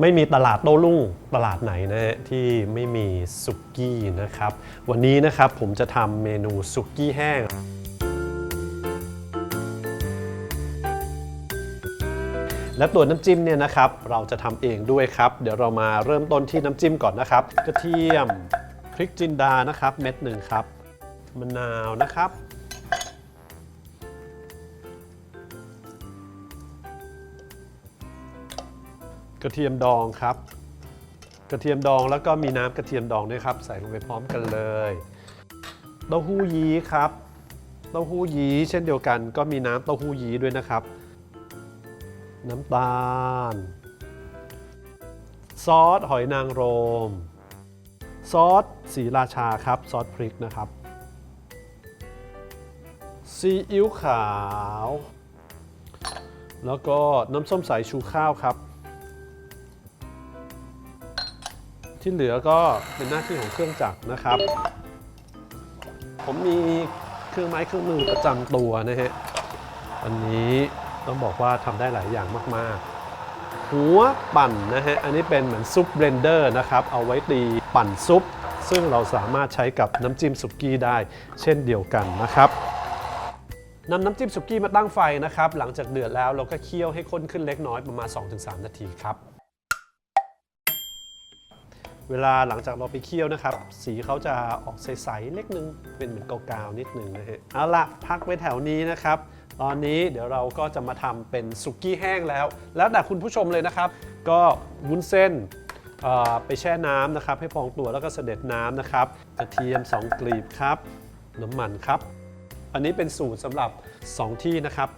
ไม่มีตลาดโต้รุ่งตลาดไหนนะฮะที่ไม่มีสุกี้นะครับ วันนี้นะครับผมจะทำเมนูสุกี้แห้ง และตัวน้ำจิ้มเนี่ยนะครับเราจะทำเองด้วยครับ เดี๋ยวเรามาเริ่มต้นที่น้ำจิ้มก่อนนะครับ กระเทียมพริกจินดานะครับ เม็ดหนึ่งครับมะนาวนะครับ กระเทียมดองครับ กระเทียมดองแล้วก็มีน้ำกระเทียมดองด้วยครับ ใส่ลงไปพร้อมกันเลยเต้าหู้ยี้ครับเต้าหู้ยี้เช่นเดียวกันก็มีน้ำเต้าหู้ยี้ด้วยนะครับ น้ำตาล ซอสหอยนางรม ซอสสีราชาครับซอสพริกนะครับซีอิ๊วขาว แล้วก็น้ำส้มสายชูข้าวครับ ที่เหลือก็เป็นหน้าที่ของเครื่องจักรนะครับ ผมมีเครื่องไม้เครื่องมือประจำตัวนะฮะอันนี้ต้องบอกว่าทำได้หลายอย่างมาก ๆ หัวปั่นนะฮะ อันนี้เป็นเหมือนซุปเบลนเดอร์นะครับ เอาไว้ตีปั่นซุป ซึ่งเราสามารถใช้กับน้ำจิ้มสุกี้ได้ เช่นเดียวกันนะครับนำน้ำจิ้มสุกี้มาตั้งไฟนะครับ หลังจากเดือดแล้วเราก็เคี่ยวให้ข้นขึ้นเล็กน้อยประมาณ 2-3 นาทีครับ เวลาหลังจากเราไปเคี่ยวนะครับ สีเขาจะออกใสๆเล็กนึง เป็นเหมือนกาวๆนิดนึงนะฮะเอาละพักไว้แถวนี้นะครับ ตอนนี้เดี๋ยวเราก็จะมาทำเป็นสุกี้แห้งแล้ว แล้วแต่คุณผู้ชมเลยนะครับ ก็วุ้นเส้นไปแช่น้ำนะครับ ให้พองตัวแล้วก็เสด็จน้ำนะครับกระเทียม 2 กลีบครับ น้ำมันครับ อันนี้เป็นสูตรสำหรับ 2 ที่นะครับ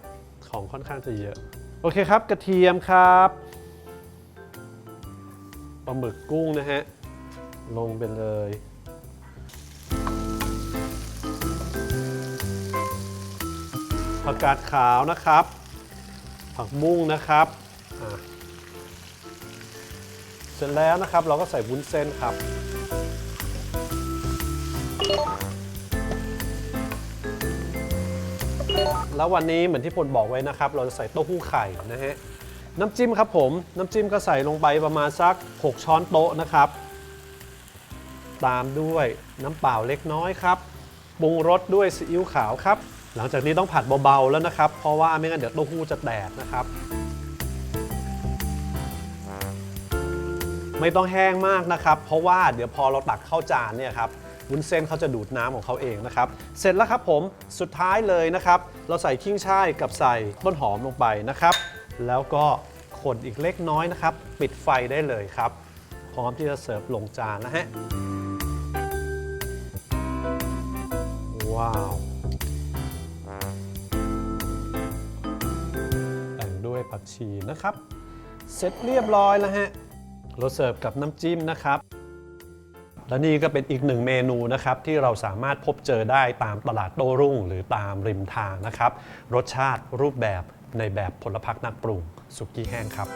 ของค่อนข้างจะเยอะ โอเคครับ กระเทียมครับปลาหมึกกุ้งนะฮะ ลงไปเลย ผักกาดขาวนะครับ ผักบุ้งนะครับ เสร็จแล้วนะครับเราก็ใส่วุ้นเส้นครับแล้ววันนี้เหมือนที่พลบอกไว้นะครับ เราจะใส่เต้าหู้ไข่นะฮะน้ำจิ้มครับผม น้ำจิ้มก็ใส่ลงไปประมาณสัก 6 ช้อนโต๊ะนะครับ ตามด้วยน้ำเปล่าเล็กน้อยครับปรุงรสด้วยซีอิ๊วขาวครับ หลังจากนี้ต้องผัดเบาๆแล้วนะครับ เพราะว่าไม่งั้นเดี๋ยวเต้าหู้จะแตกนะครับ ไม่ต้องแห้งมากนะครับ เพราะว่าเดี๋ยวพอเราตักเข้าจานเนี่ยครับวุ้นเส้นเขาจะดูดน้ำของเขาเองนะครับ เสร็จแล้วครับผม สุดท้ายเลยนะครับ เราใส่ขิ้งช่ายกับใส่ต้นหอมลงไปนะครับ แล้วก็คนอีกเล็กน้อยนะครับ ปิดไฟได้เลยครับ พร้อมที่จะเสิร์ฟลงจานนะฮะ ว้าว แต่งด้วยผักชีนะครับ เสร็จเรียบร้อยแล้วฮะเราเสิร์ฟกับน้ำจิ้มนะครับ และนี่ก็เป็นอีกหนึ่งเมนูนะครับ ที่เราสามารถพบเจอได้ตามตลาดโต้รุ่ง หรือตามริมทางนะครับ รสชาติรูปแบบในแบบพลพักนักปรุงสุกี้แห้งครับ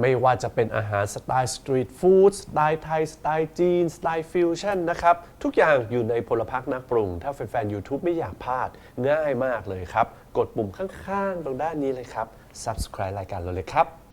ไม่ว่าจะเป็นอาหารสไตล์สตรีทฟู้ดสไตล์ไทย สไตล์จีน สไตล์ฟิวชั่นนะครับ ทุกอย่างอยู่ในพลพักนักปรุง ถ้าแฟนๆ YouTube ไม่อยากพลาด ง่ายมากเลยครับ กดปุ่มข้างๆ ตรงด้านนี้เลยครับ Subscribe รายการเราเลยครับ